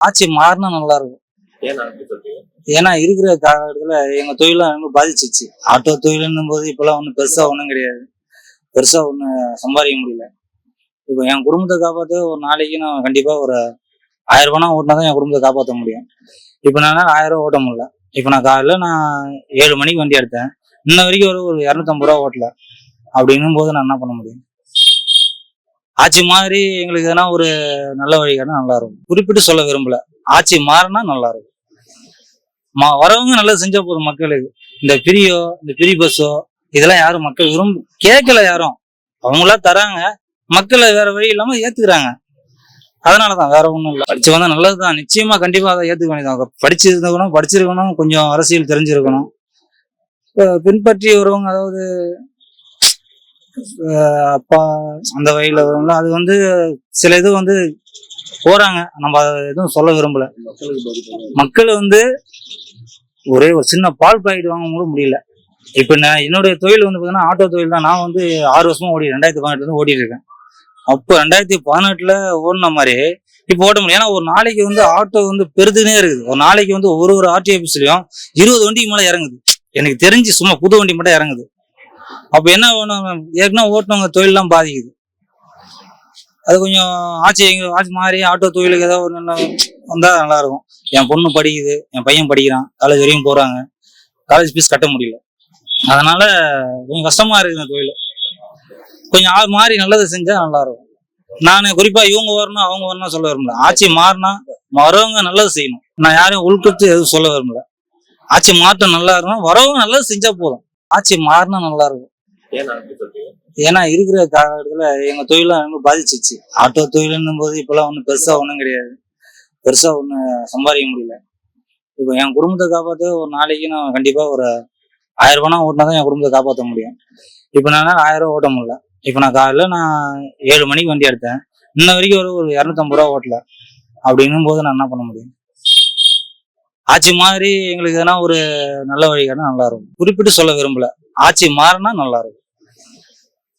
ஆட்சி மாறினா நல்லா இருக்கும் ஏன்னா இருக்கிற காலகட்டத்துல எங்க தொழிலாம் ரொம்ப பாதிச்சிச்சு. ஆட்டோ தொழிலுன்னும் போது இப்பெல்லாம் ஒன்றும் பெருசா ஒன்றும் கிடையாது. பெருசா ஒன்றும் சம்பாதிக்க முடியல. இப்போ என் குடும்பத்தை காப்பாற்ற ஒரு நாளைக்கு நான் கண்டிப்பா ஒரு ஆயிரம் ரூபாய் ஓட்டினா தான் என் குடும்பத்தை காப்பாற்ற முடியும். இப்போ நான் ஆயிரம் ரூபா ஓட்ட முடியல. இப்போ நான் காலையில நான் ஏழு மணிக்கு வண்டி எடுத்தேன். இன்ன வரைக்கும் ஒரு ஒரு இரநூத்தம்பது ரூபா ஓட்டல. அப்படின்னும் போது நான் என்ன பண்ண முடியும்? ஆட்சி மாதிரி எங்களுக்கு எதனா ஒரு நல்ல வழிகாட்டினா நல்லா இருக்கும். குறிப்பிட்டு சொல்ல விரும்பல. ஆட்சி மாறினா நல்லா இருக்கும். மா வரவங்க நல்லா செஞ்சா போதும் மக்களுக்கு. இந்த பிரியோ இந்த பிரி பஸ்ஸோ இதெல்லாம் யாரும் மக்கள் விரும்ப கேட்கல யாரும். அவங்களா தராங்க. மக்களை வேற வழி இல்லாம ஏத்துக்கிறாங்க. அதனாலதான் வேற ஒண்ணும் இல்லை. படிச்சு வந்தா நல்லதுதான். நிச்சயமா கண்டிப்பா அதை ஏத்துக்க வேண்டியதான் படிச்சிருந்தவனும் படிச்சிருக்கணும் கொஞ்சம் அரசியல் தெரிஞ்சிருக்கணும். பின்பற்றி வருவங்க அதாவது அப்பா அந்த வகையில் வரும்ல அது வந்து சில இது வந்து போறாங்க. நம்ம அதை எதுவும் சொல்ல விரும்பல. மக்கள் வந்து ஒரே ஒரு சின்ன பால் பாக்கெட் வாங்க கூட முடியல. இப்ப நான் என்னுடைய தொழில் வந்து பாத்தீங்கன்னா ஆட்டோ தொழில் தான். நான் வந்து ஆறு வருஷமா ஓடி ரெண்டாயிரத்தி பதினெட்டுல இருந்து ஓடிட்டு இருக்கேன். அப்போ ரெண்டாயிரத்தி பதினெட்டுல ஓடின மாதிரி இப்போ ஓட்ட முடியும் ஏன்னா ஒரு நாளைக்கு வந்து ஆட்டோ வந்து பெருதுனே இருக்குது. ஒரு நாளைக்கு வந்து ஒரு ஒரு ஆர்டி ஆபீஸ்லயும் இருபது வண்டிக்கு மேல இறங்குது. எனக்கு தெரிஞ்சு சும்மா புது வண்டி மட்டும் இறங்குது. அப்ப என்ன வேணும் ஏற்கனவே ஓட்டுனவங்க தொழிலெல்லாம் பாதிக்குது. அது கொஞ்சம் ஆட்சி எங்க ஆட்சி மாறி ஆட்டோ தொழிலுக்கு ஏதோ ஒரு நல்ல வந்தா நல்லா இருக்கும் என் பொண்ணு படிக்குது என் பையன் படிக்கிறான் காலேஜ் வரையும் போறாங்க. காலேஜ் ஃபீஸ் கட்ட முடியல. அதனால கொஞ்சம் கஷ்டமா இருக்கு இந்த தொழில். கொஞ்சம் ஆள் மாறி நல்லது செஞ்சா நல்லா இருக்கும் நான் குறிப்பா இவங்க வரணும் அவங்க வரணும் சொல்ல விரும்பல. ஆட்சி மாறினா வரவங்க நல்லது செய்யணும். நான் யாரையும் உள்கட்டு எதுவும் சொல்ல விரும்பல. ஆட்சி மாற்றம் நல்லா இருக்கணும் வரவங்க நல்லது செஞ்சா போதும். ஆட்சி மாறினா நல்லா இருக்கும் ஏன்னா இருக்கிற காலகட்டத்துல எங்க தொழிலாம் ரொம்ப பாதிச்சிச்சு. ஆட்டோ தொழிலுன்னும் போது இப்பெல்லாம் ஒன்றும் பெருசா ஒன்றும் கிடையாது. பெருசா ஒன்றும் சம்பாதிக்க முடியல. இப்போ என் குடும்பத்தை காப்பாற்ற ஒரு நாளைக்கு நான் கண்டிப்பா ஒரு ஆயிரம் ரூபாய் ஓட்டினா தான் என் குடும்பத்தை காப்பாற்ற முடியும். இப்போ நான் ஆயிரம் ரூபா ஓட்ட முடியல. இப்போ நான் காலையில நான் ஏழு மணிக்கு வண்டி எடுத்தேன். இன்ன வரைக்கும் ஒரு ஒரு இரநூத்தம்பது ரூபா ஓட்டல. அப்படின்னும் போது நான் என்ன பண்ண முடியும்? ஆட்சி மாதிரி எங்களுக்கு எதனா ஒரு நல்ல வழிகாட்டினா நல்லா இருக்கும். குறிப்பிட்டு சொல்ல விரும்பல. ஆட்சி மாறினா நல்லா இருக்கும்.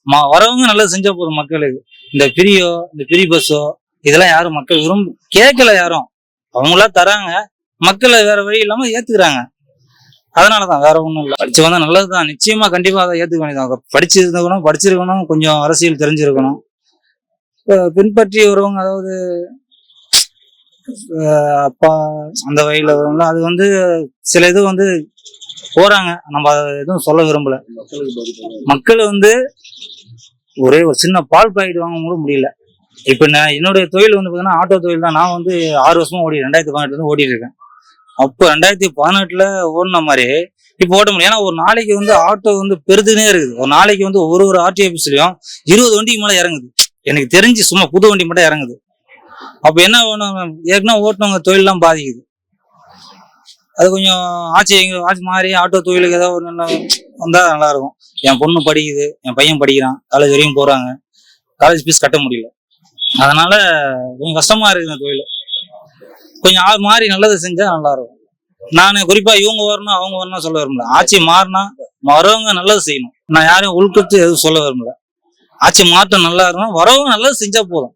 மா வரவங்க நல்லா செஞ்சா போதும் மக்களுக்கு. இந்த பிரியோ இந்த பிரி பஸ்ஸோ இதெல்லாம் யாரும் மக்கள் விரும்ப கேட்கல யாரும். அவங்களா தராங்க. மக்களை வேற வழி இல்லாம ஏத்துக்கிறாங்க. அதனாலதான் வேற ஒண்ணும் இல்லை. படிச்சு வந்தா நல்லதுதான். நிச்சயமா கண்டிப்பா அதை ஏத்துக்க வேண்டியதான் படிச்சிருந்தவனும் படிச்சிருக்கணும். கொஞ்சம் அரசியல் தெரிஞ்சிருக்கணும். பின்பற்றி வருவங்க அதாவது அப்பா அந்த வகையில் வரும்ல அது வந்து சில இது வந்து போறாங்க. நம்ம அதை எதுவும் சொல்ல விரும்பல. மக்கள் வந்து ஒரே ஒரு சின்ன பால் பாக்கெட் வாங்க கூட முடியல. இப்ப நான் என்னுடைய தொழில் வந்து பாத்தீங்கன்னா ஆட்டோ தொழில் தான். நான் வந்து ஆறு வருஷமா ஓடி ரெண்டாயிரத்தி பதினெட்டுலேருந்து ஓடிட்டு இருக்கேன். அப்போ ரெண்டாயிரத்தி பதினெட்டுல ஓடின மாதிரி இப்போ ஓட்ட முடியும் ஏன்னா ஒரு நாளைக்கு வந்து ஆட்டோ வந்து பெருதுனே இருக்குது. ஒரு நாளைக்கு வந்து ஒரு ஒரு ஆர்டி ஆஃபீஸ்லயும் இருபது வண்டிக்கு மேலே இறங்குது. எனக்கு தெரிஞ்சு சும்மா புது வண்டி மட்டும் இறங்குது. அப்ப என்ன வேணும் ஏற்கனவே ஓட்டுனவங்க தொழிலெல்லாம் பாதிக்குது. அது கொஞ்சம் ஆட்சி எங்க ஆட்சி மாறி ஆட்டோ தொழிலுக்கு ஏதாவது ஒரு நல்ல வந்தா நல்லா இருக்கும் என் பொண்ணு படிக்குது என் பையன் படிக்கிறான் காலேஜ் வரையும் போறாங்க. காலேஜ் ஃபீஸ் கட்ட முடியல. அதனால கொஞ்சம் கஷ்டமா இருக்கு இந்த தொழில். கொஞ்சம் ஆள் மாறி நல்லது செஞ்சா நல்லா இருக்கும் நான் குறிப்பா இவங்க வரணும் அவங்க வரணும் சொல்ல விரும்பல. ஆட்சி மாறினா வரவங்க நல்லது செய்யணும். நான் யாரையும் உள்கட்டு எதுவும் சொல்ல விரும்பல. ஆட்சி மாற்றம் நல்லா இருக்கணும் வரவங்க நல்லது செஞ்சா போதும்.